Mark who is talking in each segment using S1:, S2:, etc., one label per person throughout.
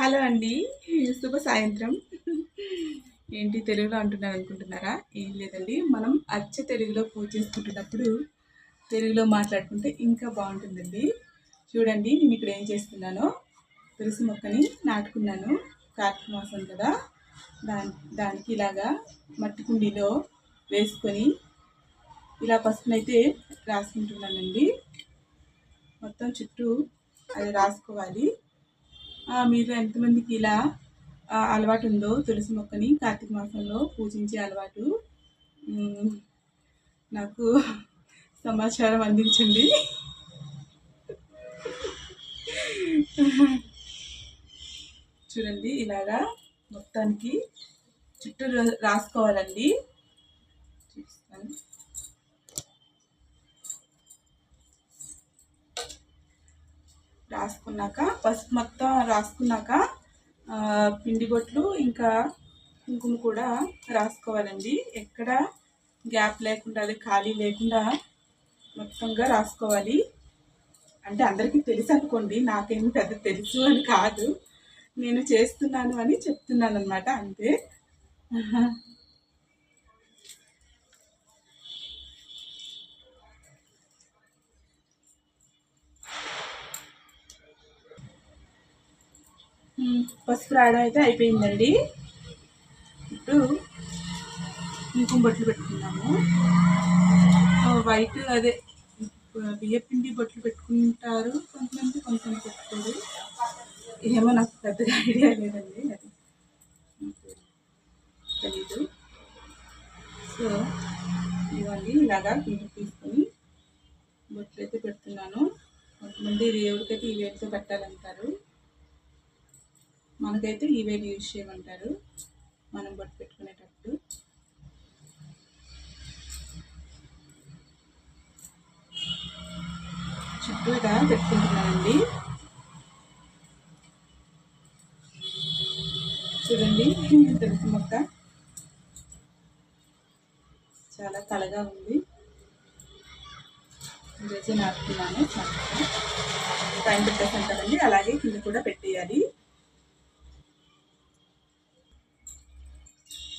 S1: Hello అండి. శుభ సాయంత్రం. ఏంటి తెలుగులో అంటున్నాను అనుకుంటున్నారా? ఏం లేదండి. మనం అచ్చ తెలుగులో పూజ చేసుకుంటున్నప్పుడు తెలుగులో మాట్లాడుకుంటే ఇంకా బాగుంటుందండి. చూడండి నేను ఇక్కడ ఏం చేస్తున్నానో. తులసి మొక్కని నాటుకున్నాను. కార్తీక మాసం కదా. దాని దానికి ఇలాగా మట్టి కుండీలో వేసుకొని ఇలా పసుపునైతే రాసుకుంటున్నానండి. మొత్తం చుట్టూ అది రాసుకోవాలి. మీరు ఎంతమందికి ఇలా అలవాటు ఉందో తులసి మొక్కని కార్తీక మాసంలో పూజించే అలవాటు? నాకు సమాచారం అందించండి. చూడండి ఇలాగా మొత్తానికి చుట్టూ రా- రాసుకోవాలండి. చూపిస్తాను. రాసుకున్నాక పసుపు మొత్తం రాసుకున్నాక పిండి బొట్లు ఇంకా కుంకుమ కూడా రాసుకోవాలండి. ఎక్కడ గ్యాప్ లేకుండా అది ఖాళీ లేకుండా మొత్తంగా రాసుకోవాలి. అంటే అందరికీ తెలుసు అనుకోండి నాకేమి పెద్ద తెలుసు అని కాదు. నేను చేస్తున్నాను అని చెప్తున్నాను అనమాట అంతే. పసుపు రాయడం అయితే అయిపోయిందండి. ఇప్పుడు కుంకుమ బొట్లు పెట్టుకున్నాము వైట్ అదే బియ్యపిండి బొట్లు పెట్టుకుంటారు. కొంతమంది కొంతమంది పెట్టుకోరు. ఏమో నాకు పెద్దగా ఐడియా లేదండి. అది తెలీదు. సో ఇవన్నీ ఇలాగా కుంకుమ తీసుకొని బొట్లు అయితే పెడుతున్నాను. కొంతమంది దేవుడికైతే ఈ వేడితో పెట్టాలంటారు. మనకైతే ఈ యూజ్ చేయమంటారు. మనం బొట్టు పెట్టుకునేటప్పుడు చుట్టూగా పెట్టుకుంటున్నానండి. చూడండి తులసి మొక్క. చాలా తలగా ఉంది. ఈరోజు నాటుకున్నాను టైం పైన పెట్టేసాను కదండి. అలాగే కింద కూడా పెట్టేయాలి.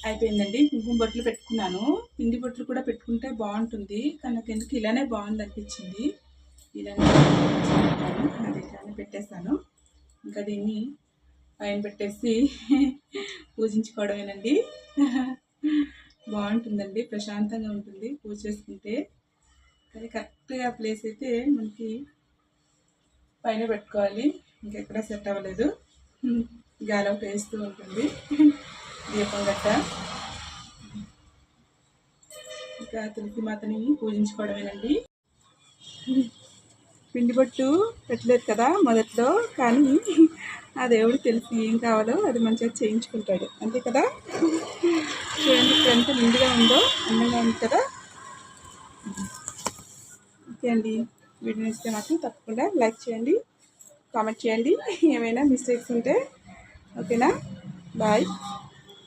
S1: అయిపోయిందండి. కుంకుమ బొట్లు పెట్టుకున్నాను. పిండి బొట్లు కూడా పెట్టుకుంటే బాగుంటుంది. కానీ నాకు ఎందుకు ఇలానే బాగుంది అనిపించింది. ఇలానే అది ఇలానే పెట్టేశాను ఇంకా దీన్ని పైన పెట్టేసి పూజించుకోవడమేనండి. బాగుంటుందండి. ప్రశాంతంగా ఉంటుంది పూజ చేసుకుంటే. కానీ కరెక్ట్గా ప్లేస్ అయితే మనకి పైన పెట్టుకోవాలి. ఇంకెక్కడ సెట్ అవ్వలేదు. గాలి ఒకటి వేస్తూ ఉంటుంది. దీపం గట్ట. ఇంకా తులసి మాతని పూజించుకోవడమేనండి. పిండి బొట్టు పెట్టలేదు కదా మొదట్లో కానీ ఆ దేవుడు తెలిసి ఏం కావాలో అది మంచిగా చేయించుకుంటాడు. అంతే కదా? చూడండి ఇప్పుడు ఎంత నిండుగా ఉందో అందంగా ఉంది కదా? ఓకే అండి. వీడియో ఇస్తే మాత్రం తప్పకుండా లైక్ చేయండి కామెంట్ చేయండి. ఏమైనా మిస్టేక్స్ ఉంటే ఓకేనా? బాయ్.